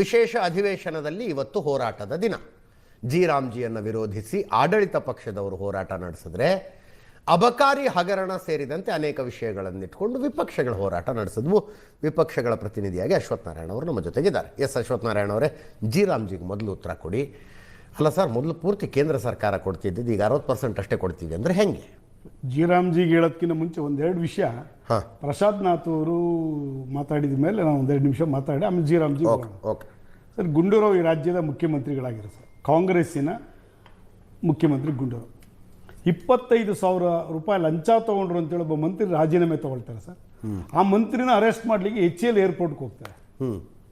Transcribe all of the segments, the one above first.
ವಿಶೇಷ ಅಧಿವೇಶನದಲ್ಲಿ ಇವತ್ತು ಹೋರಾಟದ ದಿನ. ಜಿ ರಾಮ್ಜಿಯನ್ನು ವಿರೋಧಿಸಿ ಆಡಳಿತ ಪಕ್ಷದವರು ಹೋರಾಟ ನಡೆಸಿದ್ರೆ ಅಬಕಾರಿ ಹಗರಣ ಸೇರಿದಂತೆ ಅನೇಕ ವಿಷಯಗಳನ್ನಿಟ್ಕೊಂಡು ವಿಪಕ್ಷಗಳ ಹೋರಾಟ ನಡೆಸಿದ್ವು. ವಿಪಕ್ಷಗಳ ಪ್ರತಿನಿಧಿಯಾಗಿ ಅಶ್ವತ್ಥನಾರಾಯಣ ಅವರು ನಮ್ಮ ಜೊತೆಗಿದ್ದಾರೆ. ಎಸ್ ಅಶ್ವತ್ಥನಾರಾಯಣ ಅವರೇ ಜಿ ರಾಮ್ಜಿಗೆ ಮೊದಲು ಉತ್ತರ ಕೊಡಿ. ಅಲ್ಲ ಸರ್, ಮೊದಲು ಪೂರ್ತಿ ಕೇಂದ್ರ ಸರ್ಕಾರ ಕೊಡ್ತಿದ್ದಿದ್ದು ಈಗ ಅರವತ್ತು ಪರ್ಸೆಂಟ್ ಅಷ್ಟೇ ಕೊಡ್ತೀವಿ ಅಂದರೆ ಹೆಂಗೆ? ಜೀರಾಮ್ಜಿಗೆ ಹೇಳೋದಕ್ಕಿಂತ ಮುಂಚೆ ಒಂದೆರಡು ವಿಷಯ ಪ್ರಸಾದ್ ನಾಥ್ ಅವರು ಮಾತಾಡಿದ ಮೇಲೆ ನಾನು ಒಂದೆರಡು ನಿಮಿಷ ಮಾತಾಡಿ ಆಮೇಲೆ ಜೀರಾಮ್ಜಿ ಸರ್ ಗುಂಡೂರಾವ್ ಈ ರಾಜ್ಯದ ಮುಖ್ಯಮಂತ್ರಿಗಳಾಗಿರೋ ಸರ್. ಕಾಂಗ್ರೆಸ್ಸಿನ ಮುಖ್ಯಮಂತ್ರಿ ಗುಂಡೂರಾವ್. ಇಪ್ಪತ್ತೈದು ಸಾವಿರ ರೂಪಾಯಿ ಲಂಚ ತಗೊಂಡ್ರು ಅಂತೇಳಿ ಒಬ್ಬ ಮಂತ್ರಿ ರಾಜೀನಾಮೆ ತಗೊಳ್ತಾರೆ ಸರ್. ಆ ಮಂತ್ರಿನ ಅರೆಸ್ಟ್ ಮಾಡಲಿಕ್ಕೆ ಎಚ್ ಎಲ್ ಏರ್ಪೋರ್ಟ್ಗೆ ಹೋಗ್ತಾರೆ.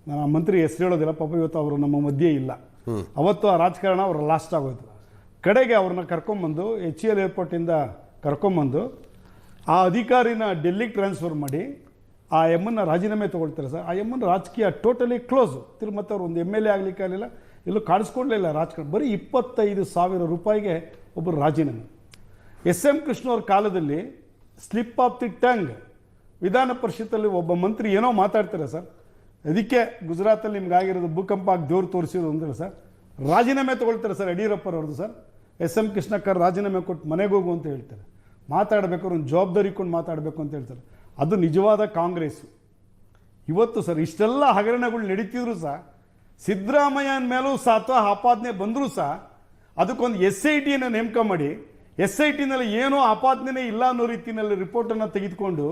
ನಾನು ಆ ಮಂತ್ರಿ ಹೆಸರು ಹೇಳೋದಿಲ್ಲ ಪಾಪ ಇವತ್ತು ಅವರು ನಮ್ಮ ಮಧ್ಯೆ ಇಲ್ಲ. ಅವತ್ತು ಆ ರಾಜಕಾರಣ ಅವರು ಲಾಸ್ಟ್ ಆಗೋಯ್ತು. ಕಡೆಗೆ ಅವ್ರನ್ನ ಕರ್ಕೊಂಬಂದು ಎಚ್ ಎಲ್ ಏರ್ಪೋರ್ಟಿಂದ ಕರ್ಕೊಂಬಂದು ಆ ಅಧಿಕಾರಿನ ಡೆಲ್ಲಿಗೆ ಟ್ರಾನ್ಸ್ಫರ್ ಮಾಡಿ ಆ ಎಮ್ಮನ್ನ ರಾಜೀನಾಮೆ ತೊಗೊಳ್ತಾರೆ ಸರ್. ಆ ಎಮ್ಮನ್ನ ರಾಜಕೀಯ ಟೋಟಲಿ ಕ್ಲೋಸ್ ತಿರು ಮತ್ತೆ ಅವ್ರು ಒಂದು ಎಂ ಎಲ್ ಎ ಆಗಲಿಕ್ಕೆ ಆಗಲಿಲ್ಲ, ಎಲ್ಲೂ ಕಾಣಿಸ್ಕೊಡ್ಲಿಲ್ಲ ರಾಜಕಾರಣ. ಬರೀ ಇಪ್ಪತ್ತೈದು ಸಾವಿರ ರೂಪಾಯಿಗೆ ಒಬ್ಬರು ರಾಜೀನಾಮೆ. ಎಸ್ ಎಂ ಕೃಷ್ಣ ಅವ್ರ ಕಾಲದಲ್ಲಿ ಸ್ಲಿಪ್ ಆಫ್ ದಿ ಟಂಗ್ ವಿಧಾನ ಪರಿಷತ್ತಲ್ಲಿ ಒಬ್ಬ ಮಂತ್ರಿ ಏನೋ ಮಾತಾಡ್ತಾರೆ ಸರ್. ಅದಕ್ಕೆ ಗುಜರಾತಲ್ಲಿ ನಿಮ್ಗೆ ಆಗಿರೋದು ಭೂಕಂಪ ಆಗಿ ದೇವ್ರು ತೋರಿಸಿದ್ರು ಅಂದ್ರೆ ಸರ್. ರಾಜೀನಾಮೆ ತೊಗೊಳ್ತಾರೆ ಸರ್ ಯಡಿಯೂರಪ್ಪರವ್ರದ್ದು ಸರ್. ಎಸ್ ಎಂ ಕೃಷ್ಣಕ್ಕರ್ ರಾಜೀನಾಮೆ ಕೊಟ್ಟು ಮನೆಗೆ ಹೋಗು ಅಂತ ಹೇಳ್ತಾರೆ. ಮಾತಾಡಬೇಕಾದ್ರೆ ಒಂದು ಜವಾಬ್ದಾರಿ ಇಟ್ಕೊಂಡು ಮಾತಾಡಬೇಕು ಅಂತ ಹೇಳ್ತಾರೆ. ಅದು ನಿಜವಾದ ಕಾಂಗ್ರೆಸ್ಸು. ಇವತ್ತು ಸರ್, ಇಷ್ಟೆಲ್ಲ ಹಗರಣಗಳು ನಡೀತಿದ್ರು ಸಹ, ಸಿದ್ದರಾಮಯ್ಯನ ಮೇಲೂ ಸಹ ಅಥವಾ ಆಪಾದನೆ ಬಂದರೂ ಸಹ, ಅದಕ್ಕೊಂದು ಎಸ್ ಐ ಟಿಯನ್ನು ನೇಮಕ ಮಾಡಿ ಎಸ್ ಐ ಟಿನಲ್ಲಿ ಏನೋ ಆಪಾದನೆ ಇಲ್ಲ ಅನ್ನೋ ರೀತಿಯಲ್ಲಿ ರಿಪೋರ್ಟನ್ನು ತೆಗೆದುಕೊಂಡು,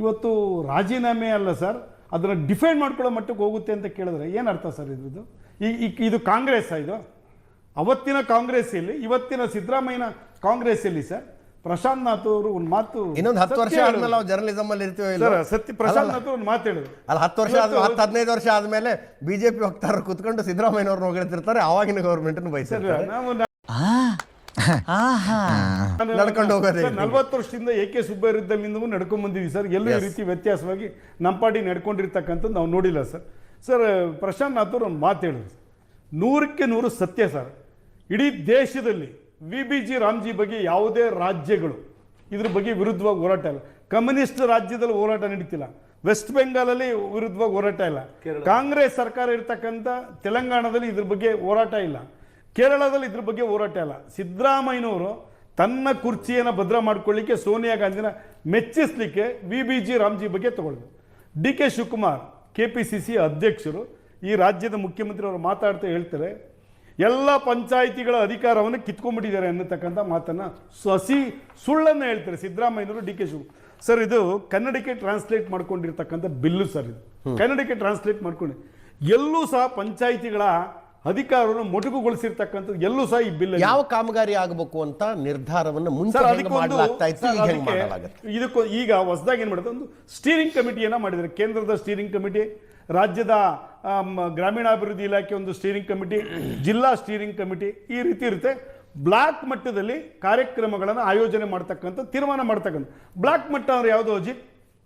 ಇವತ್ತು ರಾಜೀನಾಮೆ ಅಲ್ಲ ಸರ್, ಅದನ್ನು ಡಿಫೈನ್ ಮಾಡ್ಕೊಳ್ಳೋ ಮಟ್ಟಕ್ಕೆ ಹೋಗುತ್ತೆ ಅಂತ ಕೇಳಿದ್ರೆ ಏನು ಅರ್ಥ ಸರ್ ಇದ್ರದ್ದು? ಈ ಇದು ಕಾಂಗ್ರೆಸ್ ಇದು? ಅವತ್ತಿನ ಕಾಂಗ್ರೆಸ್ ಇಲ್ಲಿ ಇವತ್ತಿನ ಸಿದ್ದರಾಮಯ್ಯನ ಕಾಂಗ್ರೆಸ್ ಎಲ್ಲಿ ಸರ್ ಪ್ರಶಾಂತ್ ನಾಥ್ ಅವರು ಒಂದು ಮಾತು ಇನ್ನೊಂದು ಹತ್ತು ವರ್ಷ ಆದ್ಮೇಲೆ ನಾವು ಜರ್ನಲಿಸಮ್ ಅಲ್ಲಿ ಇರ್ತೀವಿ ಸರ್ ಇಲ್ಲೋ? ಸತ್ಯ ಪ್ರಶಾಂತ್ ನಾಥ್ ಒಂದು ಮಾತು ಹೇಳಿದ್ರು. ಅಲ್ಲ ಹತ್ತು ವರ್ಷ ಆದ ಹತ್ತು ಹದಿನೈದು ವರ್ಷ ಆದ್ಮೇಲೆ ಬಿಜೆಪಿ ಹೋಗ್ತಾರೆ ಕುತ್ಕೊಂಡು ಸಿದ್ದರಾಮಯ್ಯನವ್ರನ್ನ ಹೊಗಳ್ತಿರ್ತಾರೆ ಆವಾಗಿನ ಗೌರ್ಮೆಂಟ್ ನಾವು ನಡ್ಕೊಂಡು ಹೋಗೋದೇ ಸರ್, ನಲ್ವತ್ತು ವರ್ಷದಿಂದ ಎ ಕೆ ಸುಬ್ಬರಿದ್ದಲ್ಲಿಂದಲೂ ನಡ್ಕೊಂಡು ಬಂದಿವಿ ಸರ್. ಎಲ್ಲೂ ಈ ರೀತಿ ವ್ಯತ್ಯಾಸವಾಗಿ ನಮ್ಮ ಪಾರ್ಟಿ ನಡ್ಕೊಂಡಿರ್ತಕ್ಕಂಥದ್ದು ನಾವು ನೋಡಿಲ್ಲ ಸರ್. ಸರ್ ಪ್ರಶಾಂತ್ ನಾಥ್ ಅವ್ರು ಒಂದು ಮಾತು ಹೇಳಿದ್ರು ನೂರಕ್ಕೆ ನೂರು ಸತ್ಯ ಸರ್. ಇಡೀ ದೇಶದಲ್ಲಿ ವಿ ಬಿ ಜಿ ರಾಮ್ಜಿ ಬಗ್ಗೆ ಯಾವುದೇ ರಾಜ್ಯಗಳು ಇದ್ರ ಬಗ್ಗೆ ವಿರುದ್ಧವಾಗಿ ಹೋರಾಟ ಇಲ್ಲ. ಕಮ್ಯುನಿಸ್ಟ್ ರಾಜ್ಯದಲ್ಲಿ ಹೋರಾಟ ನಡೀತಿಲ್ಲ. ವೆಸ್ಟ್ ಬೆಂಗಾಲಲ್ಲಿ ವಿರುದ್ಧವಾಗಿ ಹೋರಾಟ ಇಲ್ಲ. ಕಾಂಗ್ರೆಸ್ ಸರ್ಕಾರ ಇರ್ತಕ್ಕಂಥ ತೆಲಂಗಾಣದಲ್ಲಿ ಇದ್ರ ಬಗ್ಗೆ ಹೋರಾಟ ಇಲ್ಲ. ಕೇರಳದಲ್ಲಿ ಇದ್ರ ಬಗ್ಗೆ ಹೋರಾಟ ಇಲ್ಲ. ಸಿದ್ದರಾಮಯ್ಯನವರು ತನ್ನ ಕುರ್ಚಿಯನ್ನು ಭದ್ರ ಮಾಡ್ಕೊಳ್ಳಿಕ್ಕೆ ಸೋನಿಯಾ ಗಾಂಧಿನ ಮೆಚ್ಚಿಸ್ಲಿಕ್ಕೆ ವಿ ಬಿ ಜಿ ರಾಮ್ಜಿ ಬಗ್ಗೆ ತಗೊಳ್ದು D K Shivakumar K P C C ಅಧ್ಯಕ್ಷರು ಈ ರಾಜ್ಯದ ಮುಖ್ಯಮಂತ್ರಿ ಅವರು ಮಾತಾಡ್ತಾ ಹೇಳ್ತಾರೆ ಎಲ್ಲ ಪಂಚಾಯಿತಿಗಳ ಅಧಿಕಾರವನ್ನು ಕಿತ್ಕೊಂಡ್ಬಿಟ್ಟಿದ್ದಾರೆ ಅನ್ನತಕ್ಕಂಥ ಮಾತನ್ನ ಸಸಿ ಸುಳ್ಳನ್ನು ಹೇಳ್ತಾರೆ ಸಿದ್ದರಾಮಯ್ಯನವರು ಡಿ ಕೆ ಶಿವ ಸರ್ ಇದು ಕನ್ನಡಕ್ಕೆ ಟ್ರಾನ್ಸ್ಲೇಟ್ ಮಾಡ್ಕೊಂಡಿರ್ತಕ್ಕಂಥ ಬಿಲ್ಲು ಸರ್ ಇದು. ಕನ್ನಡಕ್ಕೆ ಟ್ರಾನ್ಸ್ಲೇಟ್ ಮಾಡ್ಕೊಂಡು. ಎಲ್ಲೂ ಸಹ ಪಂಚಾಯಿತಿಗಳ ಅಧಿಕಾರವನ್ನು ಮೊಟಕುಗೊಳಿಸಿರ್ತಕ್ಕಂಥದ್ದು ಎಲ್ಲೂ ಸಹ ಈ ಬಿಲ್ ಯಾವ ಕಾಮಗಾರಿ ಆಗಬೇಕು ಅಂತ ನಿರ್ಧಾರವನ್ನು ಮುಂಚೆ ಇದಕ್ಕೂ ಈಗ ಹೊಸದಾಗಿ ಏನು ಮಾಡಿದ್ರೆ ಒಂದು ಸ್ಟೀರಿಂಗ್ ಕಮಿಟಿಯನ್ನ ಮಾಡಿದ್ದಾರೆ. ಕೇಂದ್ರದ ಸ್ಟೀರಿಂಗ್ ಕಮಿಟಿ ರಾಜ್ಯದ ಗ್ರಾಮೀಣಾಭಿವೃದ್ಧಿ ಇಲಾಖೆ ಒಂದು ಸ್ಟೀರಿಂಗ್ ಕಮಿಟಿ ಜಿಲ್ಲಾ ಸ್ಟೀರಿಂಗ್ ಕಮಿಟಿ ಈ ರೀತಿ ಇರುತ್ತೆ. ಬ್ಲಾಕ್ ಮಟ್ಟದಲ್ಲಿ ಕಾರ್ಯಕ್ರಮಗಳನ್ನು ಆಯೋಜನೆ ಮಾಡ್ತಕ್ಕಂಥ ತೀರ್ಮಾನ ಮಾಡ್ತಕ್ಕಂಥ. ಬ್ಲಾಕ್ ಮಟ್ಟ ಅಂದ್ರೆ ಯಾವುದು ಅಜಿ